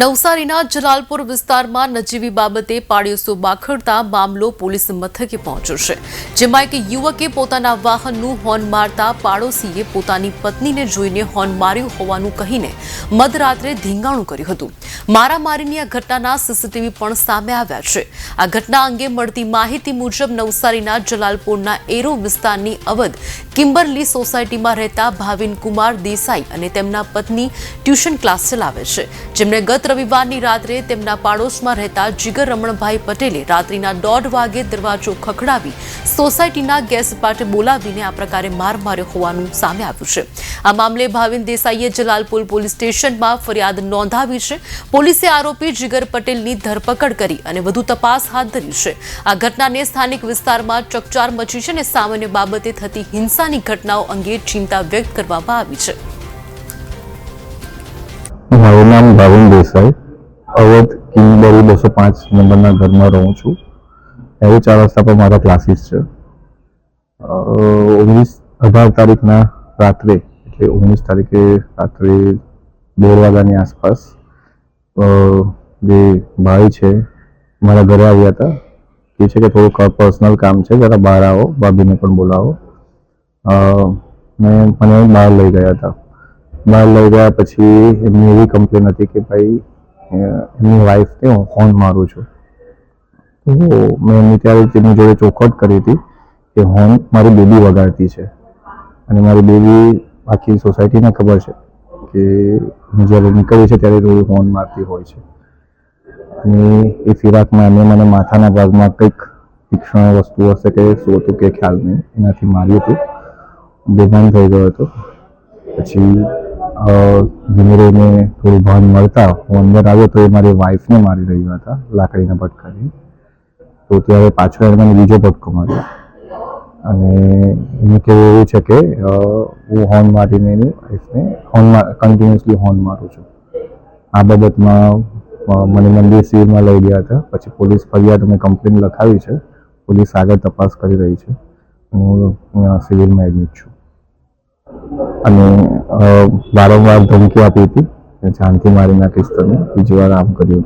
નવસારીના જલાલપુર વિસ્તારમાં નજીવી બાબતે પાડ્યોસો બાખડતા મામલો પોલીસ મથકે પહોંચ્યો છે, જેમાં એક યુવકે પોતાના વાહનનું હોર્ન મારતા પાડોશીએ પોતાની પત્નીને જોઈને હોર્ન માર્યું હોવાનું કહીને મધરાત્રે ધીંગાણું કર્યું હતું. મારામારીની આ ઘટનાના સીસીટીવી પણ સામે આવ્યા છે. આ ઘટના અંગે મળતી માહિતી મુજબ નવસારીના જલાલપુરના એરો વિસ્તારની અવધ કિમ્બરલી સોસાયટીમાં રહેતા ભાવિન કુમાર દેસાઈ અને તેમના પત્ની ટ્યુશન ક્લાસ ચલાવે છે, જેમણે ગત રવિવારની રાત્રે તેમના પાડોશમાં રહેતા જીગર રમણભાઈ પટેલે રાત્રિના દોઢ વાગે દરવાજો ખખડાવી સોસાયટીના ગેસ પાટે બોલાવીને આ પ્રકારે માર માર્યો હોવાનું સામે આવ્યું છે. આ મામલે ભાવિન દેસાઈએ જલાલપુર પોલીસ સ્ટેશનમાં ફરિયાદ નોંધાવી છે. પોલીસે આરોપી જીગર પટેલની ધરપકડ કરી અને વધુ તપાસ હાથ ધરી છે. આ ઘટનાને સ્થાનિક વિસ્તારમાં ચકચાર મચી છે અને સામાન્ય બાબતે થતી હિંસાની ઘટનાઓ અંગે ચિંતા વ્યક્ત કરવામાં આવી છે. મારું નામ ભાવિન દેસાઈ. અવધ કિંગબરી બસો પાંચ નંબરના ઘરમાં રહું છું. એવું ચાર રસ્તા પર મારા ક્લાસીસ છે. ઓગણીસ, અઢાર તારીખના રાત્રે, એટલે ઓગણીસ તારીખે રાત્રે દોઢ વાગ્યાની આસપાસ જે ભાઈ છે, મારા ઘરે આવ્યા હતા. કે છે કે થોડુંક પર્સનલ કામ છે, જરા બહાર આવો, ભાભીને પણ બોલાવો. મેં મને બહાર લઈ ગયા હતા. બહાર લઈ ગયા પછી એમની એવી કમ્પ્લેન હતી કે ભાઈ એમની વાઈફને હું ફોન મારું છું. તો મેં એમની ત્યારે તેની જોડે ચોખવટ કરી હતી કે હોર્ન મારી બેબી વગાડતી છે. અને મારી બેબી આખી સોસાયટીને ખબર છે કે હું જ્યારે નીકળી છે ત્યારે થોડું હોર્ન મારતી હોય છે. અને એ ફિરાકમાં એમને મને માથાના ભાગમાં કંઈક તીક્ષ્ણ વસ્તુ હશે કે શું હતું કે ખ્યાલ નહીં, એનાથી માર્યું હતું. બેભાન થઈ ગયો હતો. પછી ધીમે થોડું ભાન મળતા હું અંદર આવ્યો તો એ મારી વાઈફને મારી રહ્યા હતા, લાકડીના પટકાથી તો ત્યારે પાછો એણે મને બીજો પટકો માર્યો અને એનું કહેવું એવું છે કે હું હોર્ન મારીને એની વાઈફને હોર્ન કન્ટિન્યુઅસલી હોર્ન મારું છું. આ બાબતમાં મને મંદિર સિવિલમાં લઈ ગયા હતા. પછી પોલીસ ફરિયાદ મેં કમ્પ્લેન લખાવી છે. પોલીસ આગળ તપાસ કરી રહી છે. હું સિવિલમાં એડમિટ છું. અને વારંવાર ધમકી આપી હતી. જાનથી મારી નાખીશ તમે બીજી વાર આમ કર્યું